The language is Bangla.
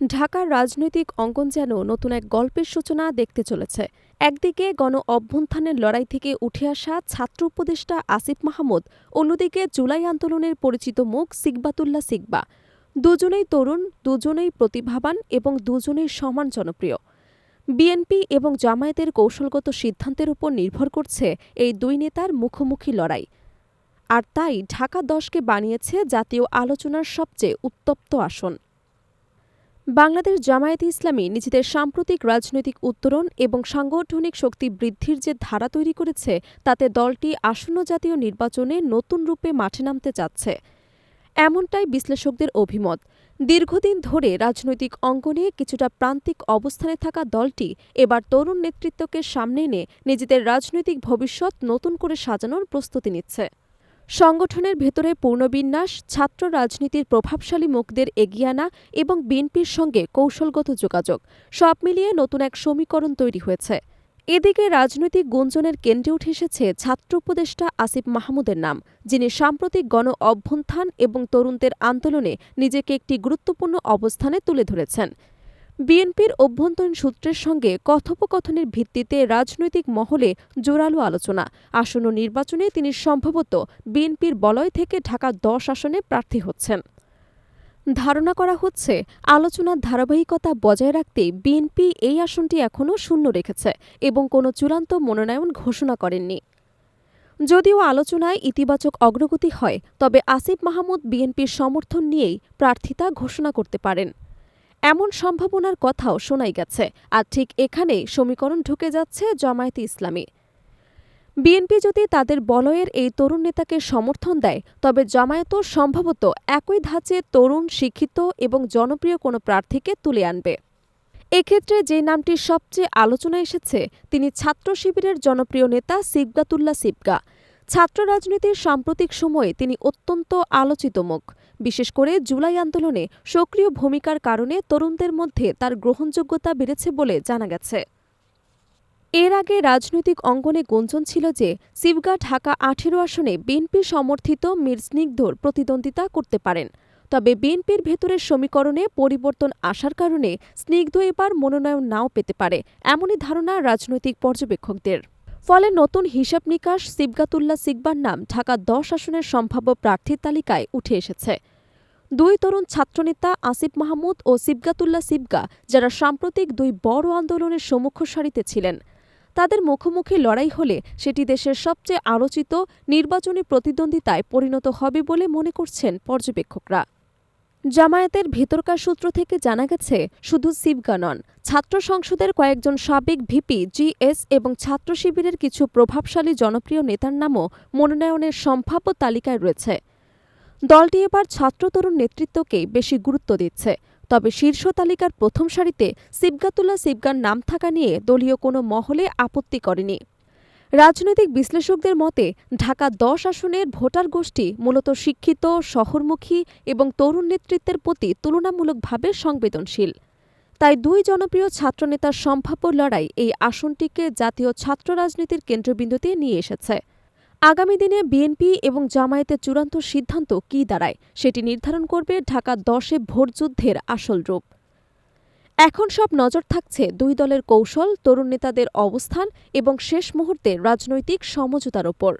ঢাকার রাজনৈতিক অঙ্গন যেন নতুন এক গল্পের সূচনা দেখতে চলেছে। একদিকে গণ অভ্যুত্থানের লড়াই থেকে উঠে আসা ছাত্র উপদেষ্টা আসিফ মাহমুদ, অন্যদিকে জুলাই আন্দোলনের পরিচিত মুখ সিকবাতুল্লাহ সিকবা। দুজনেই তরুণ, দুজনেই প্রতিভাবান এবং দুজনেই সমান জনপ্রিয়। বিএনপি এবং জামায়াতের কৌশলগত সিদ্ধান্তের উপর নির্ভর করছে এই দুই নেতার মুখোমুখি লড়াই। আর তাই ঢাকা দশকে বানিয়েছে জাতীয় আলোচনার সবচেয়ে উত্তপ্ত আসন। বাংলাদেশ জামায়াতে ইসলামী নিজেদের সাম্প্রতিক রাজনৈতিক উত্তরণ এবং সাংগঠনিক শক্তি বৃদ্ধির যে ধারা তৈরি করেছে, তাতে দলটি আসন্ন জাতীয় নির্বাচনে নতুন রূপে মাঠে নামতে চাচ্ছে। এমনটাই বিশ্লেষকদের অভিমত। দীর্ঘদিন ধরে রাজনৈতিক অঙ্গনে কিছুটা প্রান্তিক অবস্থানে থাকা দলটি এবার তরুণ নেতৃত্বকে সামনে এনে নিজেদের রাজনৈতিক ভবিষ্যৎ নতুন করে সাজানোর প্রস্তুতি নিচ্ছে। সংগঠনের ভেতরে পূর্ণবিন্যাস, ছাত্র রাজনীতির প্রভাবশালী মুখদের এগিয়ে আনা এবং বিএনপির সঙ্গে কৌশলগত যোগাযোগ, সব মিলিয়ে নতুন এক সমীকরণ তৈরি হয়েছে। এদিকে রাজনৈতিক গুঞ্জনের কেন্দ্রে উঠে এসেছে ছাত্র উপদেষ্টা আসিফ মাহমুদের নাম, যিনি সাম্প্রতিক গণ অভ্যুত্থান এবং তরুণদের আন্দোলনে নিজেকে একটি গুরুত্বপূর্ণ অবস্থানে তুলে ধরেছেন। বিএনপির অভ্যন্তরীণ সূত্রের সঙ্গে কথোপকথনের ভিত্তিতে রাজনৈতিক মহলে জোরালো আলোচনা। আসন্ন নির্বাচনে তিনি সম্ভবত বিএনপির বলয় থেকে ঢাকা দশ আসনে প্রার্থী হচ্ছেন। ধারণা করা হচ্ছে, আলোচনার ধারাবাহিকতা বজায় রাখতে বিএনপি এই আসনটি এখনও শূন্য রেখেছে এবং কোনো চূড়ান্ত মনোনয়ন ঘোষণা করেননি। যদিও আলোচনায় ইতিবাচক অগ্রগতি হয়, তবে আসিফ মাহমুদ বিএনপির সমর্থন নিয়েই প্রার্থিতা ঘোষণা করতে পারেন। এমন সম্ভাবনার কথাও শোনাই গেছে, আর ঠিক এখানেই সমীকরণ ঢুকে যাচ্ছে জামায়াতে ইসলামী। বিএনপি যদি তাদের বলয়ের এই তরুণ নেতাকে সমর্থন দেয়, তবে জামায়াতও সম্ভবত একই ধাঁচে তরুণ, শিক্ষিত এবং জনপ্রিয় কোনো প্রার্থীকে তুলে আনবে। এক্ষেত্রে যে নামটি সবচেয়ে আলোচনায় এসেছে, তিনি ছাত্র শিবিরের জনপ্রিয় নেতা সিবগাতুল্লাহ সিবগা। ছাত্র রাজনীতির সাম্প্রতিক সময়ে তিনি অত্যন্ত আলোচিত মুখ। বিশেষ করে জুলাই আন্দোলনে সক্রিয় ভূমিকার কারণে তরুণদের মধ্যে তার গ্রহণযোগ্যতা বেড়েছে বলে জানা গেছে। এর আগে রাজনৈতিক অঙ্গনে গুঞ্জন ছিল যে সিবগা ঢাকা আঠেরো আসনে বিএনপি সমর্থিত মীর স্নিগ্ধর প্রতিদ্বন্দ্বিতা করতে পারেন। তবে বিএনপির ভেতরের সমীকরণে পরিবর্তন আসার কারণে স্নিগ্ধ এবার মনোনয়ন নাও পেতে পারে, এমনই ধারণা রাজনৈতিক পর্যবেক্ষকদের। ফলে নতুন হিসাব নিকাশ সিবগাতুল্লাহ সিকবার নাম ঢাকা দশ আসনের সম্ভাব্য প্রার্থীর তালিকায় উঠে এসেছে। দুই তরুণ ছাত্রনেতা আসিফ মাহমুদ ও সিবগাতুল্লাহ সিবগা, যারা সাম্প্রতিক দুই বড় আন্দোলনের সম্মুখ সারিতে ছিলেন। তাদের মুখোমুখি লড়াই হলে সেটি দেশের সবচেয়ে আলোচিত নির্বাচনী প্রতিদ্বন্দ্বিতায় পরিণত হবে বলে মনে করছেন পর্যবেক্ষকরা। জামায়াতের ভেতরকার সূত্র থেকে জানা গেছে, শুধু সিবগা নন, ছাত্র সংসদের কয়েকজন সাবেক ভিপি, জিএস এবং ছাত্র শিবিরের কিছু প্রভাবশালী জনপ্রিয় নেতার নামও মনোনয়নের সম্ভাব্য তালিকায় রয়েছে। দলটি এবার ছাত্র তরুণ নেতৃত্বকেই বেশি গুরুত্ব দিচ্ছে, তবে শীর্ষ তালিকার প্রথম সারিতে সিবগাতুল্লাহ সিবগার নাম থাকা নিয়ে দলীয় কোনো মহলে আপত্তি করেনি। রাজনৈতিক বিশ্লেষকদের মতে, ঢাকা দশ আসনের ভোটার গোষ্ঠী মূলত শিক্ষিত, শহরমুখী এবং তরুণ নেতৃত্বের প্রতি তুলনামূলকভাবে সংবেদনশীল। তাই দুই জনপ্রিয় ছাত্রনেতার সম্ভাব্য লড়াই এই আসনটিকে জাতীয় ছাত্র রাজনীতির কেন্দ্রবিন্দুতে নিয়ে এসেছে। আগামী দিনে বিএনপি এবং জামায়াতের চূড়ান্ত সিদ্ধান্ত কী দাঁড়ায়, সেটি নির্ধারণ করবে ঢাকা দশে ভোটযুদ্ধের আসল রূপ। এখন সব নজর থাকছে দুই দলের কৌশল, তরুণ নেতাদের অবস্থান এবং শেষ মুহূর্তে রাজনৈতিক সমঝোতার ওপর।